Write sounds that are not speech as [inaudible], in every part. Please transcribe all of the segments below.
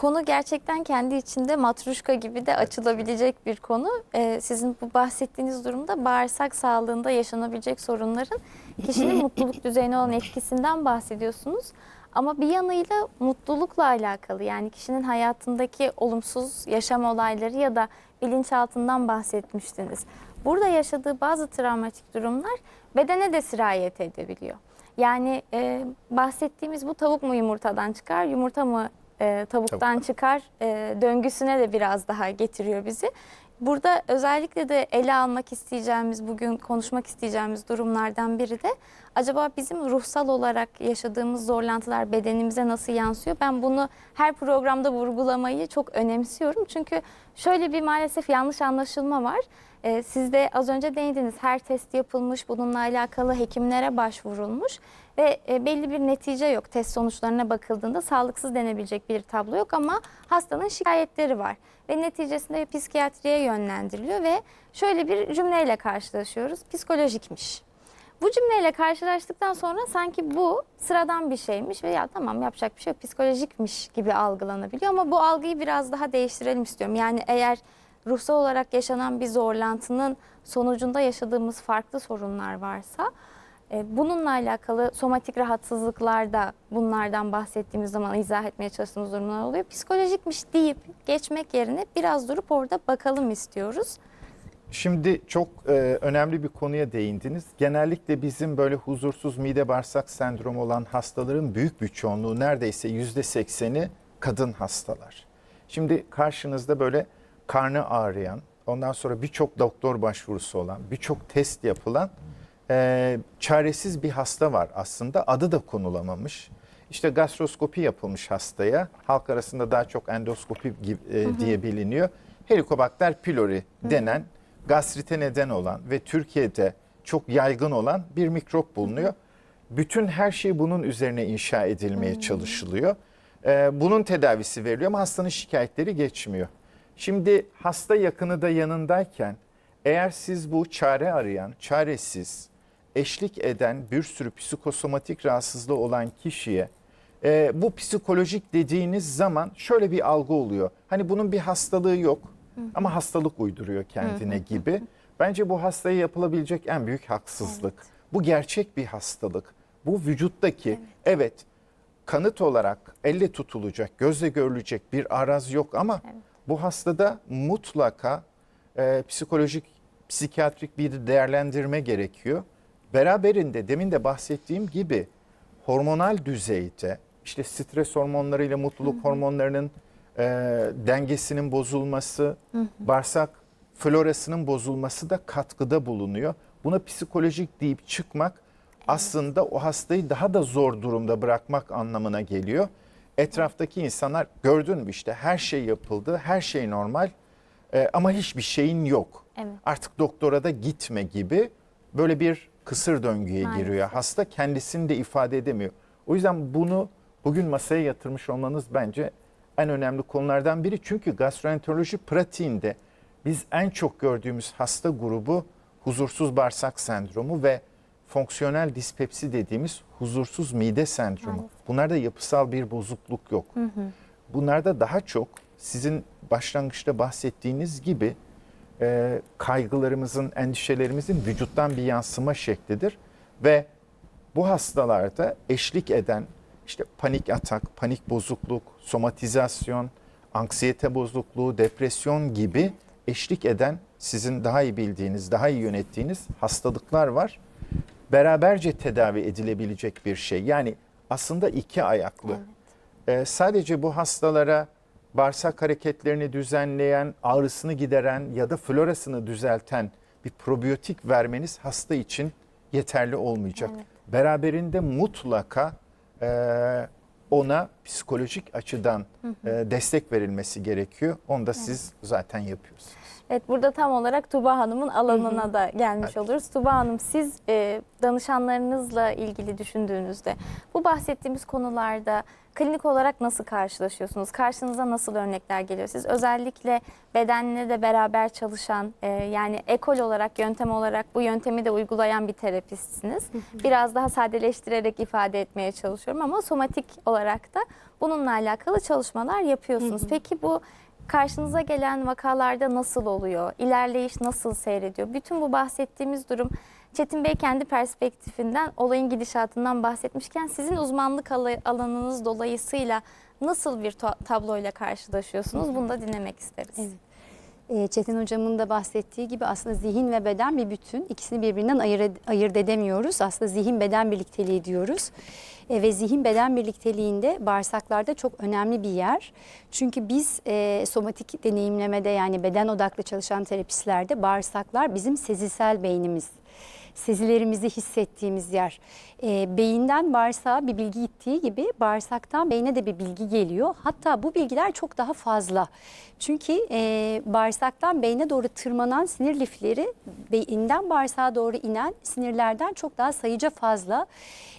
konu gerçekten kendi içinde matruşka gibi de açılabilecek bir konu. Ee, sizin bu bahsettiğiniz durumda bağırsak sağlığında yaşanabilecek sorunların kişinin [laughs] mutluluk düzeyine olan etkisinden bahsediyorsunuz. Ama bir yanıyla mutlulukla alakalı yani kişinin hayatındaki olumsuz yaşam olayları ya da bilinçaltından bahsetmiştiniz. Burada yaşadığı bazı travmatik durumlar bedene de sirayet edebiliyor. Yani e, bahsettiğimiz bu tavuk mu yumurtadan çıkar, yumurta mı e, tavuktan Tavuktan. çıkar e, döngüsüne de biraz daha getiriyor bizi. Burada özellikle de ele almak isteyeceğimiz, bugün konuşmak isteyeceğimiz durumlardan biri de acaba bizim ruhsal olarak yaşadığımız zorlantılar bedenimize nasıl yansıyor? Ben bunu her programda vurgulamayı çok önemsiyorum. Çünkü şöyle bir maalesef yanlış anlaşılma var. Ee, siz de az önce değindiniz her test yapılmış, bununla alakalı hekimlere başvurulmuş ve e, belli bir netice yok. Test sonuçlarına bakıldığında sağlıksız denebilecek bir tablo yok ama hastanın şikayetleri var ve neticesinde psikiyatriye yönlendiriliyor ve şöyle bir cümleyle karşılaşıyoruz. Psikolojikmiş. Bu cümleyle karşılaştıktan sonra sanki bu sıradan bir şeymiş ve ya tamam yapacak bir şey yok psikolojikmiş gibi algılanabiliyor ama bu algıyı biraz daha değiştirelim istiyorum. Yani eğer ruhsal olarak yaşanan bir zorlantının sonucunda yaşadığımız farklı sorunlar varsa e, bununla alakalı somatik rahatsızlıklarda bunlardan bahsettiğimiz zaman izah etmeye çalıştığımız durumlar oluyor. Psikolojikmiş deyip geçmek yerine biraz durup orada bakalım istiyoruz. Şimdi çok e, önemli bir konuya değindiniz. Genellikle bizim böyle huzursuz mide bağırsak sendromu olan hastaların büyük bir çoğunluğu neredeyse yüzde sekseni kadın hastalar. Şimdi karşınızda böyle karnı ağrıyan, ondan sonra birçok doktor başvurusu olan, birçok test yapılan e, çaresiz bir hasta var aslında. Adı da konulamamış. İşte gastroskopi yapılmış hastaya. Halk arasında daha çok endoskopi gibi, e, diye biliniyor. Helicobacter pylori denen gastrite neden olan ve Türkiye'de çok yaygın olan bir mikrop bulunuyor. Bütün her şey bunun üzerine inşa edilmeye çalışılıyor. Ee, bunun tedavisi veriliyor ama hastanın şikayetleri geçmiyor. Şimdi hasta yakını da yanındayken eğer siz bu çare arayan, çaresiz, eşlik eden bir sürü psikosomatik rahatsızlığı olan kişiye e, bu psikolojik dediğiniz zaman şöyle bir algı oluyor. Hani bunun bir hastalığı yok ama hastalık uyduruyor kendine gibi. Bence bu hastaya yapılabilecek en büyük haksızlık. Bu gerçek bir hastalık. Bu vücuttaki evet, kanıt olarak elle tutulacak, gözle görülecek bir araz yok ama bu hastada mutlaka e, psikolojik, psikiyatrik bir değerlendirme gerekiyor. Beraberinde demin de bahsettiğim gibi hormonal düzeyde işte stres hormonlarıyla mutluluk hormonlarının e, dengesinin bozulması, bağırsak florasının bozulması da katkıda bulunuyor. Buna psikolojik deyip çıkmak aslında o hastayı daha da zor durumda bırakmak anlamına geliyor. Etraftaki insanlar gördün mü işte her şey yapıldı, her şey normal e, ama hiçbir şeyin yok. Evet. Artık doktora da gitme gibi böyle bir kısır döngüye Maalesef. giriyor. Hasta kendisini de ifade edemiyor. O yüzden bunu bugün masaya yatırmış olmanız bence en önemli konulardan biri. Çünkü gastroenteroloji pratiğinde biz en çok gördüğümüz hasta grubu huzursuz bağırsak sendromu ve fonksiyonel dispepsi dediğimiz huzursuz mide sendromu. Maalesef. Bunlarda yapısal bir bozukluk yok. Bunlarda daha çok sizin başlangıçta bahsettiğiniz gibi e, kaygılarımızın, endişelerimizin vücuttan bir yansıma şeklidir. Ve bu hastalarda eşlik eden işte panik atak, panik bozukluk, somatizasyon, anksiyete bozukluğu, depresyon gibi eşlik eden sizin daha iyi bildiğiniz, daha iyi yönettiğiniz hastalıklar var. Beraberce tedavi edilebilecek bir şey. Yani aslında iki ayaklı. Ee, sadece bu hastalara bağırsak hareketlerini düzenleyen, ağrısını gideren ya da florasını düzelten bir probiyotik vermeniz hasta için yeterli olmayacak. Evet. Beraberinde mutlaka e, ona psikolojik açıdan e, destek verilmesi gerekiyor. Onu da siz zaten yapıyorsunuz. Evet burada tam olarak Tuba Hanım'ın alanına da gelmiş oluruz. Tuba Hanım siz e, danışanlarınızla ilgili düşündüğünüzde bu bahsettiğimiz konularda klinik olarak nasıl karşılaşıyorsunuz? Karşınıza nasıl örnekler geliyor? Siz özellikle bedenle de beraber çalışan e, yani ekol olarak, yöntem olarak bu yöntemi de uygulayan bir terapistsiniz. Biraz daha sadeleştirerek ifade etmeye çalışıyorum ama somatik olarak da bununla alakalı çalışmalar yapıyorsunuz. Peki bu karşınıza gelen vakalarda nasıl oluyor? İlerleyiş nasıl seyrediyor? Bütün bu bahsettiğimiz durum Çetin Bey kendi perspektifinden olayın gidişatından bahsetmişken sizin uzmanlık ala- alanınız dolayısıyla nasıl bir ta- tabloyla karşılaşıyorsunuz? Bunu da dinlemek isteriz. Evet. Ee, Çetin hocamın da bahsettiği gibi aslında zihin ve beden bir bütün. İkisini birbirinden ayırt, ayırt edemiyoruz. Aslında zihin beden birlikteliği diyoruz. E, ve zihin beden birlikteliğinde bağırsaklarda çok önemli bir yer. Çünkü biz e, somatik deneyimlemede yani beden odaklı çalışan terapistlerde bağırsaklar bizim sezisel beynimiz sezilerimizi hissettiğimiz yer. E, beyinden bağırsağa bir bilgi gittiği gibi bağırsaktan beyne de bir bilgi geliyor. Hatta bu bilgiler çok daha fazla. Çünkü e, bağırsaktan beyne doğru tırmanan sinir lifleri beyinden bağırsağa doğru inen sinirlerden çok daha sayıca fazla.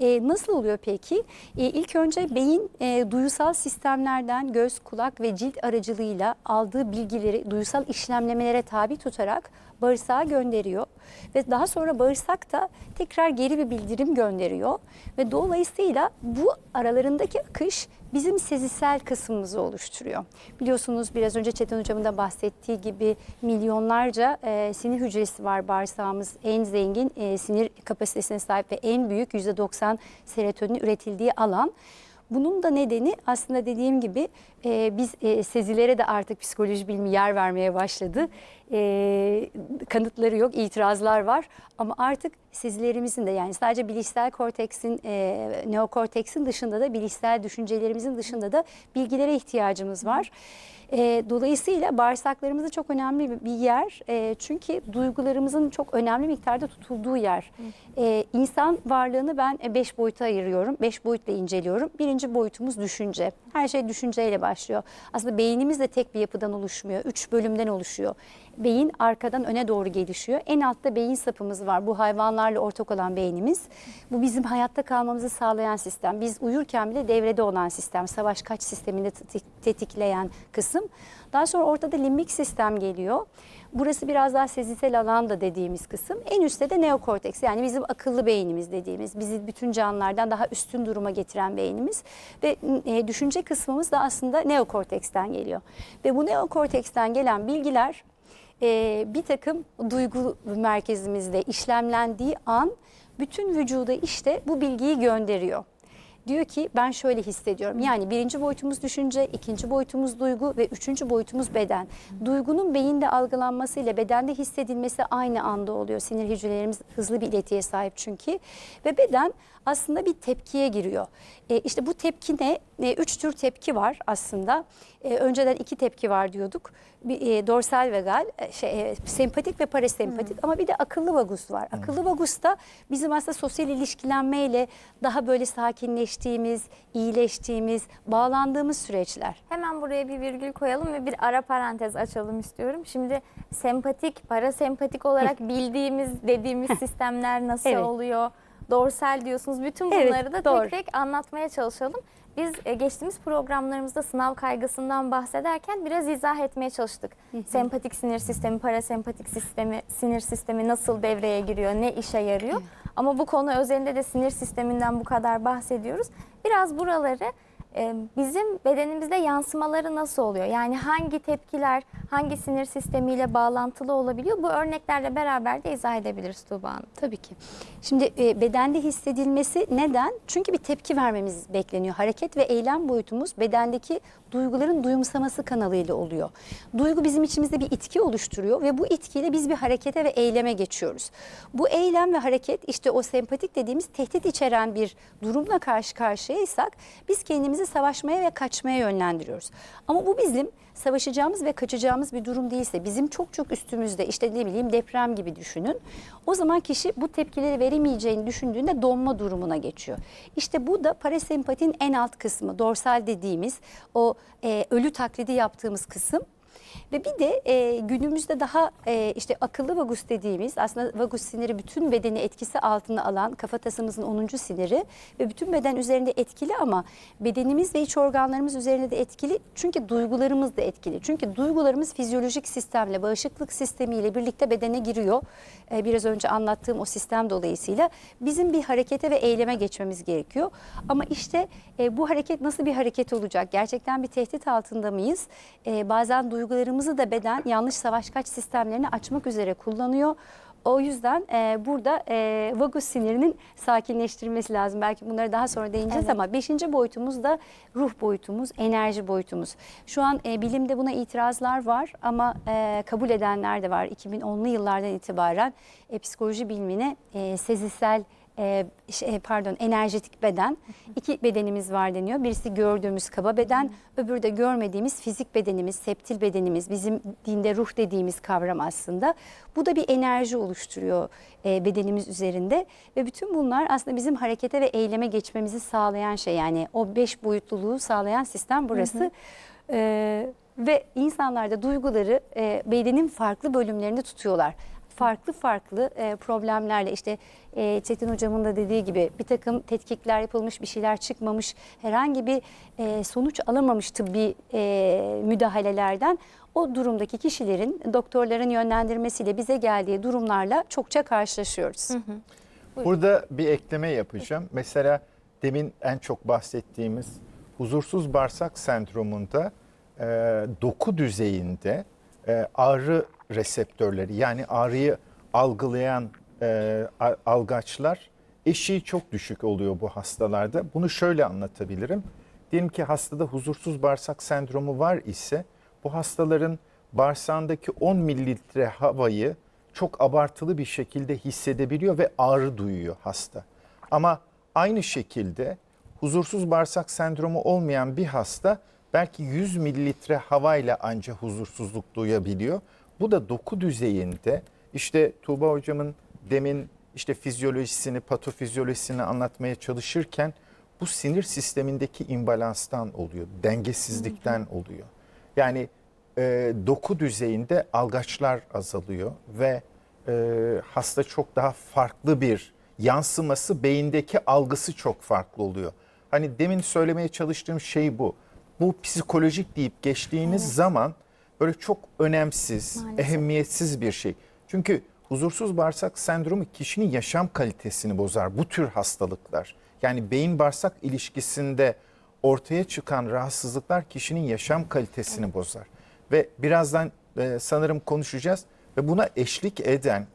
E, nasıl oluyor peki? E, ilk önce beyin e, duyusal sistemlerden göz, kulak ve cilt aracılığıyla aldığı bilgileri duyusal işlemlemelere tabi tutarak bağırsağa gönderiyor ve daha sonra bağırsak da tekrar geri bir bildirim gönderiyor ve dolayısıyla bu aralarındaki akış bizim sezisel kısmımızı oluşturuyor. Biliyorsunuz biraz önce Çetin Hocam'ın da bahsettiği gibi milyonlarca e, sinir hücresi var bağırsağımız en zengin e, sinir kapasitesine sahip ve en büyük %90 serotonin üretildiği alan. Bunun da nedeni aslında dediğim gibi e, biz e, sezilere de artık psikoloji bilimi yer vermeye başladı. E, kanıtları yok, itirazlar var ama artık sezilerimizin de yani sadece bilişsel korteksin, e, neokorteksin dışında da bilişsel düşüncelerimizin dışında da bilgilere ihtiyacımız var. E, dolayısıyla bağırsaklarımızda çok önemli bir- bir yer. E, çünkü duygularımızın çok önemli miktarda tutulduğu yer. E, insan varlığını ben e, beş boyuta ayırıyorum. Beş boyutla inceliyorum. Birinci boyutumuz düşünce. Her şey düşünceyle başlıyor. Aslında beynimiz de tek bir yapıdan oluşmuyor. Üç bölümden oluşuyor. Beyin arkadan öne doğru gelişiyor. En altta beyin sapımız var. Bu hayvanlarla ortak olan beynimiz. Bu bizim hayatta kalmamızı sağlayan sistem. Biz uyurken bile devrede olan sistem. Savaş kaç sistemini tetik- tetikleyen kısım. Daha sonra ortada limbik sistem geliyor. Burası biraz daha sezisel alan da dediğimiz kısım. En üstte de neokorteks yani bizim akıllı beynimiz dediğimiz, bizi bütün canlılardan daha üstün duruma getiren beynimiz. Ve e, düşünce kısmımız da aslında neokorteksten geliyor. Ve bu neokorteksten gelen bilgiler e, bir takım duygu merkezimizde işlemlendiği an bütün vücuda işte bu bilgiyi gönderiyor. Diyor ki ben şöyle hissediyorum. Yani birinci boyutumuz düşünce, ikinci boyutumuz duygu ve üçüncü boyutumuz beden. Duygunun beyinde algılanması ile bedende hissedilmesi aynı anda oluyor. Sinir hücrelerimiz hızlı bir iletiye sahip çünkü. Ve beden aslında bir tepkiye giriyor. E, işte bu tepki ne? E, üç tür tepki var aslında. E, önceden iki tepki var diyorduk. Bir, e, dorsal vagal, e, şey, e, sempatik ve parasempatik ama bir de akıllı vagus var. Akıllı vagus da bizim aslında sosyal ilişkilenmeyle daha böyle sakinleştiğimiz, iyileştiğimiz, bağlandığımız süreçler. Hemen buraya bir virgül koyalım ve bir ara parantez açalım istiyorum. Şimdi sempatik, parasempatik olarak bildiğimiz, dediğimiz sistemler nasıl Evet. oluyor? Dorsal diyorsunuz. Bütün Evet, bunları da doğru. tek tek anlatmaya çalışalım. Biz e, geçtiğimiz programlarımızda sınav kaygısından bahsederken biraz izah etmeye çalıştık. Sempatik sinir sistemi, parasempatik sistemi, sinir sistemi nasıl devreye giriyor, ne işe yarıyor? Ama bu konu özelinde de sinir sisteminden bu kadar bahsediyoruz. Biraz buraları bizim bedenimizde yansımaları nasıl oluyor? Yani hangi tepkiler hangi sinir sistemiyle bağlantılı olabiliyor? Bu örneklerle beraber de izah edebiliriz Tuğba Hanım. Tabii ki. Şimdi e, bedende hissedilmesi neden? Çünkü bir tepki vermemiz bekleniyor. Hareket ve eylem boyutumuz bedendeki duyguların duyumsaması kanalıyla oluyor. Duygu bizim içimizde bir itki oluşturuyor ve bu itkiyle biz bir harekete ve eyleme geçiyoruz. Bu eylem ve hareket işte o sempatik dediğimiz tehdit içeren bir durumla karşı karşıyaysak biz kendimizi savaşmaya ve kaçmaya yönlendiriyoruz. Ama bu bizim savaşacağımız ve kaçacağımız bir durum değilse bizim çok çok üstümüzde işte ne bileyim deprem gibi düşünün. O zaman kişi bu tepkileri veremeyeceğini düşündüğünde donma durumuna geçiyor. İşte bu da parasempatin en alt kısmı dorsal dediğimiz o e, ölü taklidi yaptığımız kısım. Ve bir de e, günümüzde daha e, işte akıllı vagus dediğimiz aslında vagus siniri bütün bedeni etkisi altına alan kafatasımızın 10. siniri ve bütün beden üzerinde etkili ama bedenimiz ve iç organlarımız üzerinde de etkili. Çünkü duygularımız da etkili. Çünkü duygularımız fizyolojik sistemle, bağışıklık sistemiyle birlikte bedene giriyor. E, biraz önce anlattığım o sistem dolayısıyla bizim bir harekete ve eyleme geçmemiz gerekiyor. Ama işte e, bu hareket nasıl bir hareket olacak? Gerçekten bir tehdit altında mıyız? E, bazen duygularımızı da beden yanlış savaş kaç sistemlerini açmak üzere kullanıyor. O yüzden e, burada e, vagus sinirinin sakinleştirilmesi lazım. Belki bunları daha sonra değineceğiz Evet. ama beşinci boyutumuz da ruh boyutumuz, enerji boyutumuz. Şu an e, bilimde buna itirazlar var ama e, kabul edenler de var. 2010'lu yıllardan itibaren e, psikoloji bilimine e, sezisel e, şey, pardon enerjetik beden iki bedenimiz var deniyor. Birisi gördüğümüz kaba beden, öbürü de görmediğimiz fizik bedenimiz, septil bedenimiz. Bizim dinde ruh dediğimiz kavram aslında. Bu da bir enerji oluşturuyor e, bedenimiz üzerinde ve bütün bunlar aslında bizim harekete ve eyleme geçmemizi sağlayan şey. Yani o beş boyutluluğu sağlayan sistem burası. E, ve insanlar da duyguları e, bedenin farklı bölümlerinde tutuyorlar farklı farklı e, problemlerle işte e, Çetin hocamın da dediği gibi bir takım tetkikler yapılmış bir şeyler çıkmamış herhangi bir e, sonuç alamamış tıbbi e, müdahalelerden o durumdaki kişilerin doktorların yönlendirmesiyle bize geldiği durumlarla çokça karşılaşıyoruz. Burada bir ekleme yapacağım. Mesela demin en çok bahsettiğimiz huzursuz bağırsak sendromunda e, doku düzeyinde e, ağrı reseptörleri yani ağrıyı algılayan e, algaçlar eşiği çok düşük oluyor bu hastalarda. Bunu şöyle anlatabilirim. Diyelim ki hastada huzursuz bağırsak sendromu var ise bu hastaların bağırsağındaki 10 mililitre havayı çok abartılı bir şekilde hissedebiliyor ve ağrı duyuyor hasta. Ama aynı şekilde huzursuz bağırsak sendromu olmayan bir hasta belki 100 mililitre havayla anca huzursuzluk duyabiliyor. Bu da doku düzeyinde işte Tuğba hocamın demin işte fizyolojisini, patofizyolojisini anlatmaya çalışırken bu sinir sistemindeki imbalanstan oluyor, dengesizlikten oluyor. Yani e, doku düzeyinde algaçlar azalıyor ve e, hasta çok daha farklı bir yansıması beyindeki algısı çok farklı oluyor. Hani demin söylemeye çalıştığım şey bu. Bu psikolojik deyip geçtiğiniz zaman böyle çok önemsiz, Maalesef. ehemmiyetsiz bir şey. Çünkü huzursuz bağırsak sendromu kişinin yaşam kalitesini bozar bu tür hastalıklar. Yani beyin bağırsak ilişkisinde ortaya çıkan rahatsızlıklar kişinin yaşam kalitesini bozar. Ve birazdan e, sanırım konuşacağız ve buna eşlik eden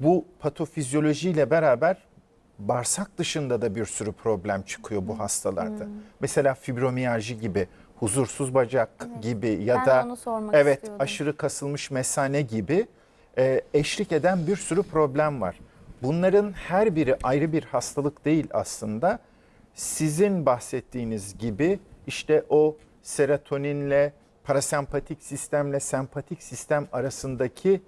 bu patofizyolojiyle beraber bağırsak dışında da bir sürü problem çıkıyor bu hastalarda. Mesela fibromiyalji gibi, huzursuz bacak gibi ya Ben da evet istiyordum. aşırı kasılmış mesane gibi e, eşlik eden bir sürü problem var. Bunların her biri ayrı bir hastalık değil aslında. Sizin bahsettiğiniz gibi işte o serotoninle parasempatik sistemle sempatik sistem arasındaki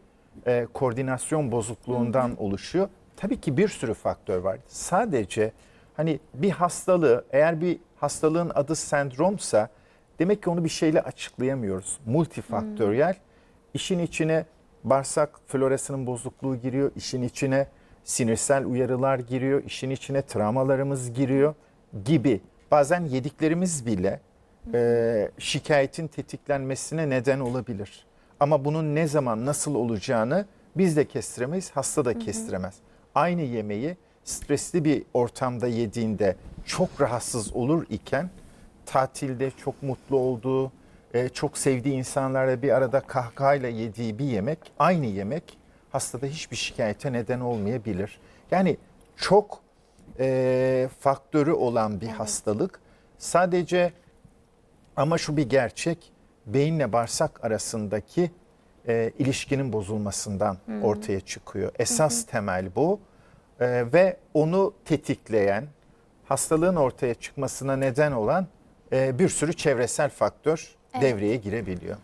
e, koordinasyon bozukluğundan oluşuyor. Tabii ki bir sürü faktör var. Sadece hani bir hastalığı eğer bir hastalığın adı sendromsa demek ki onu bir şeyle açıklayamıyoruz. Multifaktöriyel. İşin içine bağırsak florasının bozukluğu giriyor, işin içine sinirsel uyarılar giriyor, işin içine travmalarımız giriyor gibi. Bazen yediklerimiz bile e, şikayetin tetiklenmesine neden olabilir. Ama bunun ne zaman nasıl olacağını biz de kestiremeyiz, hasta da kestiremez. Aynı yemeği stresli bir ortamda yediğinde çok rahatsız olur iken tatilde çok mutlu olduğu, e, çok sevdiği insanlarla bir arada kahkahayla yediği bir yemek, aynı yemek hastada hiçbir şikayete neden olmayabilir. Yani çok e, faktörü olan bir hastalık. Sadece ama şu bir gerçek, beyinle bağırsak arasındaki e, ilişkinin bozulmasından ortaya çıkıyor. Esas temel bu E, ve onu tetikleyen, hastalığın ortaya çıkmasına neden olan bir sürü çevresel faktör Evet. devreye girebiliyor.